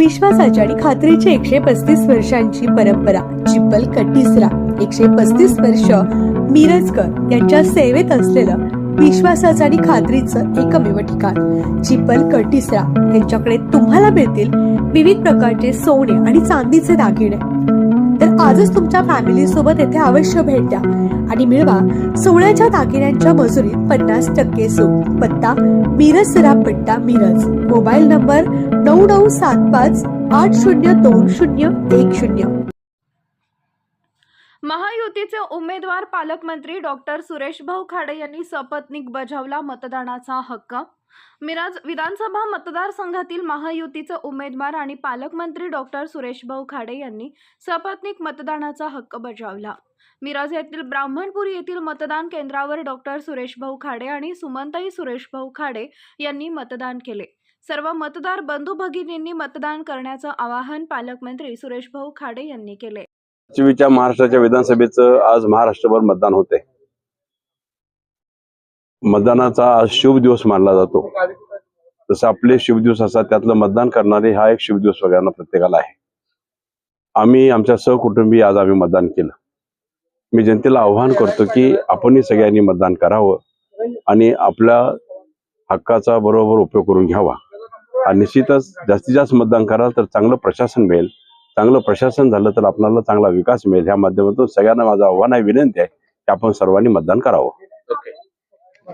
विश्वासाची आणि खात्रीची एकशे पस्तीस वर्षांची परंपरा चिपल कटिसरा. एकशे पस्तीस वर्ष मिरजकर यांच्या सेवेत असलेलं विश्वासाचं आणि खात्रीचं एकमेव ठिकाण. चिप्पल कटिसरा यांच्याकडे तुम्हाला मिळतील विविध प्रकारचे सोने आणि चांदीचे दागिने. तर आजच तुमच्या फॅमिली सोबत येथे अवश्य भेट द्या. आणि मिळवा सोहळ्याच्या दागिन्यांच्या मजुरीत पन्नास टक्के सूट. पत्ता मिरज सरापट्टा मिरज. मोबाईल नंबर नऊ नऊ सात पाच आठ शून्य दोन शून्य एक शून्य. महायुतीचे उमेदवार पालकमंत्री डॉक्टर सुरेशभाऊ खाडे यांनी सपत्नीक बजावला मतदानाचा हक्क. मिराज विधानसभा मतदारसंघातील महायुतीचे उमेदवार आणि पालकमंत्री डॉक्टर सुरेशभाऊ खाडे यांनी सपत्नीक मतदानाचा हक्क बजावला. मिराज येथील ब्राह्मणपुरी येथील मतदान केंद्रावर डॉक्टर सुरेशभाऊ खाडे आणि सुमंताई सुरेशभाऊ खाडे यांनी मतदान केले. सर्व मतदार बंधू भगिनींनी मतदान करण्याचं आवाहन पालकमंत्री सुरेशभाऊ खाडे यांनी केले. पश्चिमीच्या महाराष्ट्राच्या विधानसभेचं आज महाराष्ट्रभर मतदान होते मतदानाचा आज शुभ दिवस मानला जातो. जसं आपले शुभ दिवस असतात त्यातलं मतदान करणारे हा एक शुभ दिवस सगळ्यांना प्रत्येकाला आहे. आम्ही आमच्या सहकुटुंबी आज आम्ही मतदान केलं. मी जनतेला आव्हान करतो की आपणही सगळ्यांनी मतदान करावं आणि आपल्या हक्काचा बरोबर उपयोग करून घ्यावा. आणि निश्चितच जास्तीत जास्त मतदान कराल तर चांगलं प्रशासन मिळेल. चांगलं प्रशासन झालं तर आपल्याला चांगला विकास मिळेल. ह्या माध्यमातून सगळ्यांना माझं आव्हान आहे विनंती आहे की आपण सर्वांनी मतदान करावं.